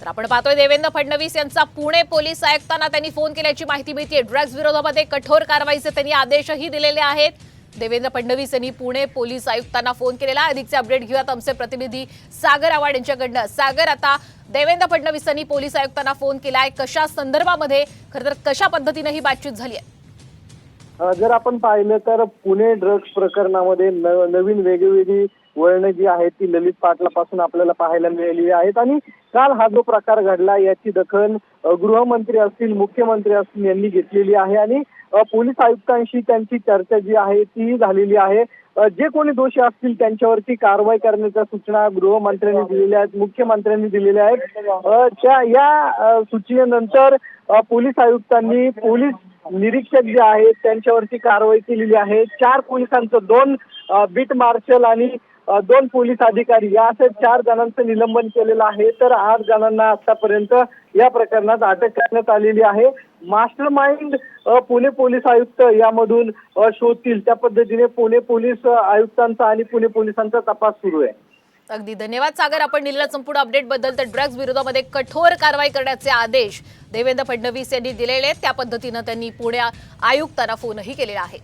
तर आपण पाहतोय देवेंद्र फडणवीस यांचा पुणे पोलीस आयुक्तांना त्यांनी फोन केल्याची माहिती मिळते ड्रग्ज विरोधामध्ये कठोर कारवाईचे त्यांनी आदेशही दिलेले आहेत. देवेंद्र फडणवीस यांनी पुणे पोलीस आयुक्तांना फोन केलेला. आहे. अधिकचे अपडेट घेऊयात आमचे प्रतिनिधी सागर आव्हाड यांच्याकडनं. सागर आता देवेंद्र फडणवीस यांनी पोलीस आयुक्तांना फोन केलाय. कशा संदर्भामध्ये? खरं तर कशा पद्धतीनं ही बातचीत झाली आहे जर आपण पाहिलं तर पुणे ड्रग्ज प्रकरणामध्ये न- नवीन वेगवेगळी वळणं जी आहेत ती ललित पाटलापासून आपल्याला पाहायला मिळालेली आहेत. आणि काल हा जो प्रकार घडला याची दखल अ, गृहमंत्री असतील मुख्यमंत्री असतील यांनी घेतलेली आहे. आणि अ, पोलीस आयुक्तांशी त्यांची चर्चा जी आहे ती झालेली आहे. अ, जे कोणी दोषी असतील त्यांच्यावरती कारवाई करण्याच्या सूचना गृहमंत्र्यांनी दिलेल्या आहेत मुख्यमंत्र्यांनी दिलेल्या आहेत. अ, त्या या अ, सूचनेनंतर अ, पोलीस आयुक्तांनी पोलीस निरीक्षक जे आहेत त्यांच्यावरती कारवाई केलेली आहे. चार पोलिसांचं दोन बीट मार्शल आणि दोन पोलीस अधिकारी या असे चार जणांचं निलंबन केलेलं आहे. तर आठ जणांना आतापर्यंत या प्रकरणात अटक करण्यात आलेली आहे. मास्टर माइंड पुणे पोलीस आयुक्त यामधून शोधतील. त्या पद्धतीने पुणे पोलीस आयुक्तांचा आणि पुणे पोलिसांचा तपास सुरू आहे. अगदी. धन्यवाद सागर. आपण दिलेल्या संपूर्ण अपडेटबद्दल तर ड्रग्ज विरोधामध्ये कठोर कारवाई करण्याचे आदेश देवेंद्र फडणवीस यांनी दिलेले आहेत. त्या पद्धतीनं त्यांनी पुणे आयुक्तांना फोनही केलेला आहे.